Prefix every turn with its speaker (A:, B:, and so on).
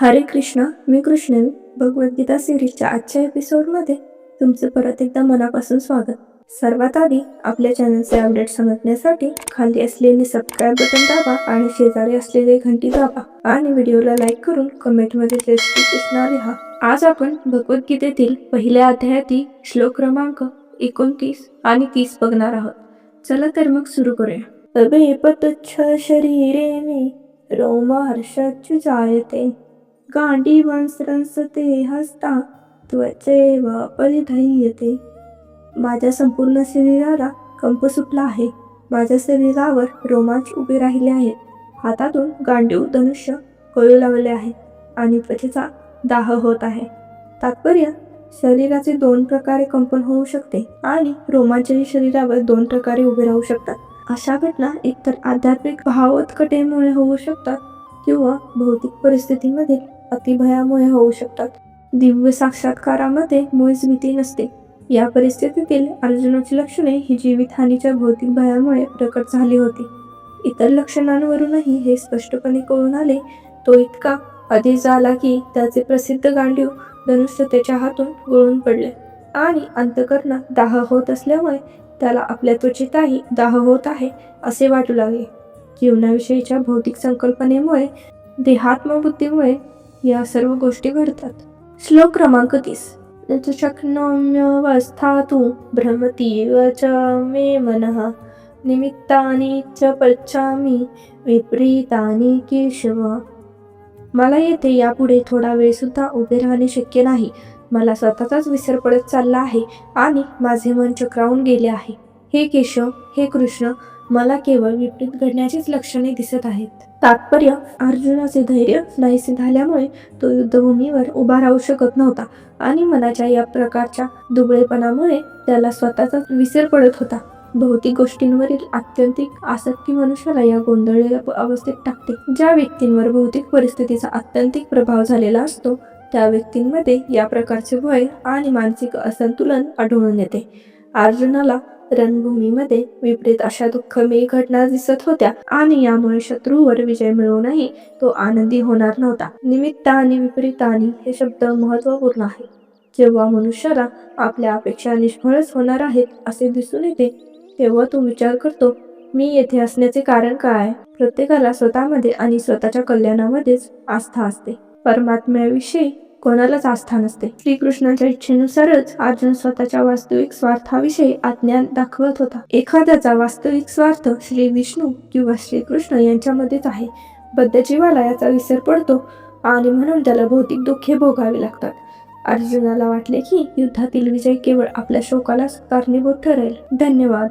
A: हरे कृष्ण मी कृष्ण भगवद्गीता सिरीजच्या आजच्या एपिसोडमध्ये तुमचं परत एकदा मनापासून स्वागत. सर्वात आधी आपल्या चॅनलचे अपडेट समजण्यासाठी खाली असलेले सबस्क्राईब बटन दाबा आणि शेजारी असलेले घंटी दाबा आणि व्हिडिओला लाईक करून कमेंटमध्ये जय श्रीकृष्ण लिहा. आज आपण भगवद्गीतेतील पहिल्या अध्यायातील श्लोक क्रमांक एकोणतीस आणि तीस बघणार आहोत. चला तर मग सुरू करूया. अबेपतच्छ शरीरे मे जायते गांडीवं स्रंसते हस्ता त्वचैव परिधय्यते माझ्या संपूर्ण शरीराला कंप सुटला आहे. माझ्या शरीरावर रोमांच उभे राहिले आहेत हातातून गांडीव धनुष्य कळू लागले आहे आणि त्वचेचा दाह होत आहे. तात्पर्य शरीराचे दोन प्रकारे कंपन होऊ शकते आणि रोमांचही शरीरावर दोन प्रकारे उभे राहू शकतात. अशा घटना एकतर आध्यात्मिक भावोत्कटेमुळे होऊ शकतात किंवा भौतिक परिस्थितीमधील अतिभयामुळे होऊ शकतात. दिव्य साक्षात्कारामध्ये मुळीच भीती नसते. या परिस्थितीतील अर्जुनाची लक्षणे ही जीवितहानीच्या भौतिक भयामुळे प्रकट झाली होती. इतर लक्षणांवरूनही हे स्पष्टपणे कळून आले. तो इतका आधी झाला की त्याचे प्रसिद्ध गांडीव धनुष्य त्याच्या हातून गळून पडले. आणि अंतकरणात दाह होत असल्यामुळे त्याला आपल्या त्वचेतही दाह होत आहे असे वाटू लागले. जीवनाविषयीच्या भौतिक संकल्पनेमुळे देहात्मबुद्धीमुळे या सर्व गोष्टी घडतात. श्लोक क्रमांक तीस. शक्नोम्यवस्थातु भ्रमतीव च मे मनः निमित्तानि च पच्छामि विपरीतानि केशव। मला येथे यापुढे थोडा वेळ सुद्धा उभे राहणे शक्य नाही. मला स्वतःचाच विसर पडत चालला आहे आणि माझे मन चक्रावून गेले आहे. हे केशव हे कृष्ण मला केवळ विपरीत घडण्याचीच लक्षणे दिसत आहेत. तात्पर्य अर्जुनाचे धैर्य नाहीसे झाल्यामुळे तो युद्धभूमीवर उभा राहू शकत नव्हता आणि मनाच्या या प्रकारच्या दुबळेपणामुळे त्याला स्वतःचा विसर पडत होता. भौतिक गोष्टींवरील आत्यंतिक आसक्ती मनुष्याला या गोंधळलेल्या अवस्थेत टाकते. ज्या व्यक्तींवर भौतिक परिस्थितीचा आत्यंतिक प्रभाव झालेला असतो त्या व्यक्तींमध्ये या प्रकारचे भय आणि मानसिक असंतुलन आढळून येते. अर्जुनाला रणभूमीमध्ये विपरीत अशा दुःखमयी घटना दिसत होत्या. आणि यामुळे शत्रूवर विजय मिळवूनही तो आनंदी होणार नव्हता. निमित्त आणि विपरीतानी हे शब्द महत्त्वपूर्ण आहे. जेव्हा मनुष्याला आपल्या अपेक्षा निष्फळच होणार आहेत असे दिसून येते तेव्हा तो विचार करतो मी येथे असण्याचे कारण काय? प्रत्येकाला स्वतःमध्ये आणि स्वतःच्या कल्याणामध्येच आस्था असते. परमात्म्याविषयी कोणालाच आस्था नसते. श्रीकृष्णाच्या इच्छेनुसारच अर्जुन स्वतःच्या वास्तविक स्वार्थाविषयी आज्ञा दाखवत होता. एखाद्याचा वास्तविक स्वार्थ श्री विष्णू किंवा श्रीकृष्ण यांच्यामध्येच आहे. बद्धजीवाला याचा विसर पडतो आणि म्हणून त्याला भौतिक दुःखे भोगावी लागतात. अर्जुनाला वाटले की युद्धातील विजय केवळ आपल्या शोकालाच कारणीभूत ठरेल. धन्यवाद.